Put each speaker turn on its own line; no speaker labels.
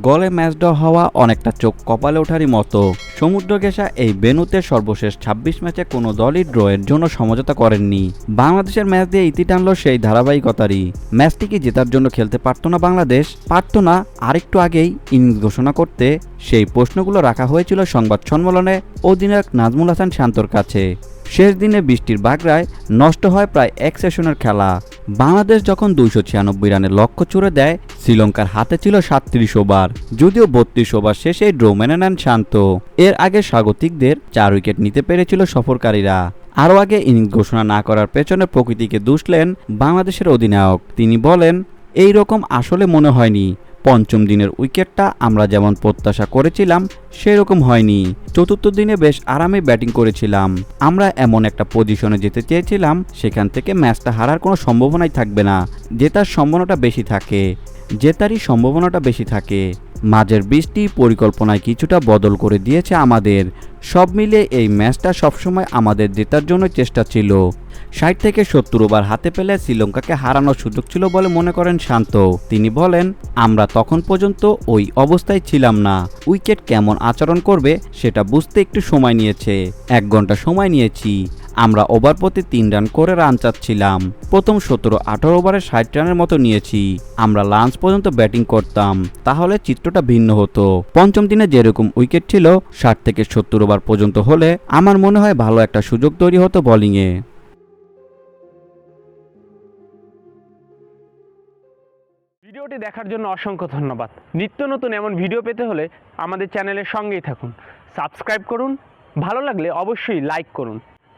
গলে match draw হওয়া অনেকটা চোখ কপালে ওঠারই মতো। সমুদ্র ঘেঁষা এই বেনুতে সর্বশেষ ২৬ ম্যাচে কোনো দলই ড্রয়ের জন্য সমঝোতা করেননি। বাংলাদেশের ম্যাচ দিয়ে ইতি টানল সেই ধারাবাহিকতারই। ম্যাচটি কি জেতার জন্য খেলতে পারতো না বাংলাদেশ? পারতো না। আরেকটু আগেই ইনিংস ঘোষণা করতে সেই প্রশ্নগুলো রাখা হয়েছিল সংবাদ সম্মেলনে অধিনায়ক নাজমুল হাসান শান্তর কাছে। শেষ দিনে বৃষ্টির বাগড়ায় নষ্ট হয় প্রায় এক সেশনের খেলা। বাংলাদেশ যখন দুইশো ছিয়ানব্বই রানের লক্ষ্য ছুড়ে দেয়, শ্রীলঙ্কার হাতে ছিল সাতত্রিশ ওভার, যদিও বত্রিশ ওভার শেষে ড্র মেনে নেন শান্ত। এর আগে স্বাগতিকদের চার উইকেট নিতে পেরেছিল সফরকারীরা। আরও আগে ইনিংস ঘোষণা না করার পেছনে প্রকৃতিকে দুষলেন বাংলাদেশের অধিনায়ক। তিনি বলেন এই রকম আসলে মনে হয়নি। পঞ্চম দিনের উইকেটটা আমরা যেমন প্রত্যাশা করেছিলাম, সেরকম হয়নি। চতুর্থ দিনে বেশ আরামে ব্যাটিং করেছিলাম। আমরা এমন একটা পজিশনে যেতে চেয়েছিলাম, সেখান থেকে ম্যাচটা হারার কোনো সম্ভাবনাই থাকবে না। জেতার সম্ভাবনাটা বেশি থাকে। জেতারই সম্ভাবনাটা বেশি থাকে। মাঝের বৃষ্টি পরিকল্পনায় কিছুটা বদল করে দিয়েছে আমাদের। সব মিলে এই ম্যাচটা সবসময় আমাদের জেতার জন্য চেষ্টা ছিল। ষাট থেকে সত্তর ওভার হাতে পেলে শ্রীলঙ্কাকে হারানোর সুযোগ ছিল বলে মনে করেন শান্ত। তিনি বলেন, আমরা তখন পর্যন্ত ওই অবস্থায় ছিলাম না। উইকেট কেমন আচরণ করবে সেটা বুঝতে একটু সময় নিয়েছে। এক ঘণ্টা সময় নিয়েছি। আমরা ওভার প্রতি তিন রান করে রান চাচ্ছিলাম। প্রথম সতেরো আঠারো ওভারে ষাট রানের মতো নিয়েছি। আমরা লাঞ্চ পর্যন্ত ব্যাটিং করতাম। তাহলে চিত্রটা ভিন্ন হতো। পঞ্চম দিনে যেরকম উইকেট ছিল, ষাট থেকে সত্তর ওভার পর্যন্ত হলে আমার মনে হয় ভালো একটা সুযোগ তৈরি হতো বোলিংয়ে।
ভিডিওটি দেখার জন্য অসংখ্য ধন্যবাদ। নিত্য নতুন এমন ভিডিও পেতে হলে আমাদের চ্যানেলের সঙ্গেই থাকুন। সাবস্ক্রাইব করুন। ভালো লাগলে অবশ্যই লাইক করুন।